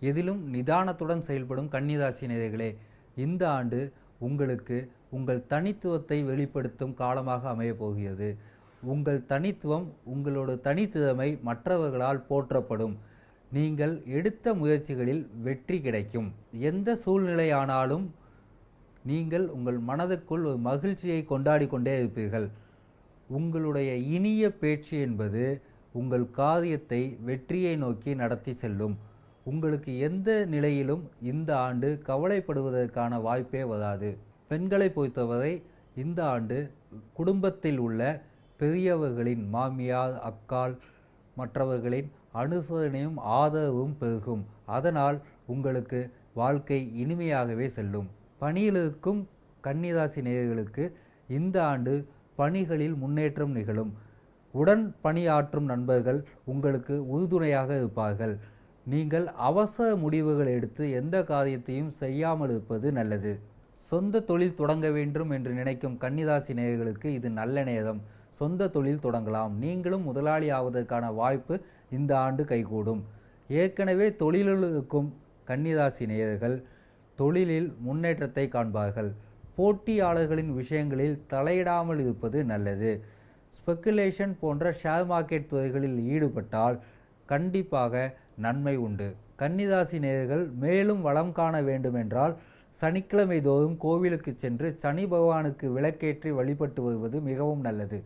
எதிலும் நிதானத்துடன் செயல்படும் கன்னிராசி நேயர்களே இந்த ஆண்டு உங்களுக்கு உங்கள் தனித்துவத்தை வெளிப்படுத்தும் காலமாக அமையப்போகிறது உங்கள் தனித்துவம் உங்களோட தனித்திறமை மற்றவர்களால் போற்றப்படும். நீங்கள் எடுத்த முயற்சிகளில் வெற்றி கிடைக்கும். எந்த சூழ்நிலையானாலும் நீங்கள் உங்கள் மனதுக்குள் ஒரு மகிழ்ச்சியை கொண்டாடி கொண்டே இருப்பீர்கள். உங்களுடைய இனிய பேச்சு என்பது உங்கள் காரியத்தை வெற்றியை நோக்கி நடத்தி செல்லும். உங்களுக்கு எந்த நிலையிலும் இந்த ஆண்டு கவலைப்படுவதற்கான வாய்ப்பே வராது. பெண்களை பொறுத்தவரை இந்த ஆண்டு குடும்பத்தில் உள்ள பெரியவர்களின் மாமியார் அக்கால் மற்றவர்களின் அனுசரணையும் ஆதரவும் பெருகும். அதனால் உங்களுக்கு வாழ்க்கை இனிமையாகவே செல்லும். பணியில் இருக்கும் கன்னிராசி நேயர்களுக்கு இந்த ஆண்டு பணிகளில் முன்னேற்றம் நிகழும். உடன் பணியாற்றும் நண்பர்கள் உங்களுக்கு உறுதுணையாக இருப்பார்கள். நீங்கள் அவசர முடிவுகள் எடுத்து எந்த காரியத்தையும் செய்யாமல் இருப்பது நல்லது. சொந்த தொழில் தொடங்க வேண்டும் என்று நினைக்கும் கன்னிராசி நேயர்களுக்கு இது நல்ல நேரம். சொந்த தொழில் தொடங்கலாம். நீங்களும் முதலாளி ஆவதற்கான வாய்ப்பு இந்த ஆண்டு கைகூடும். ஏற்கனவே தொழிலில் இருக்கும் கன்னிராசி நேயர்கள் தொழிலில் முன்னேற்றத்தை காண்பார்கள். போட்டியாளர்களின் விஷயங்களில் தலையிடாமல் இருப்பது நல்லது. ஸ்பெக்குலேஷன் போன்ற ஷேர் மார்க்கெட் துறைகளில் ஈடுபட்டால் கண்டிப்பாக நன்மை உண்டு. கன்னிராசி நேயர்கள் மேலும் வளம் காண வேண்டுமென்றால் சனிக்கிழமை தோறும் கோவிலுக்கு சென்று சனி பகவானுக்கு விளக்கேற்றி வழிபட்டு வருவது மிகவும் நல்லது.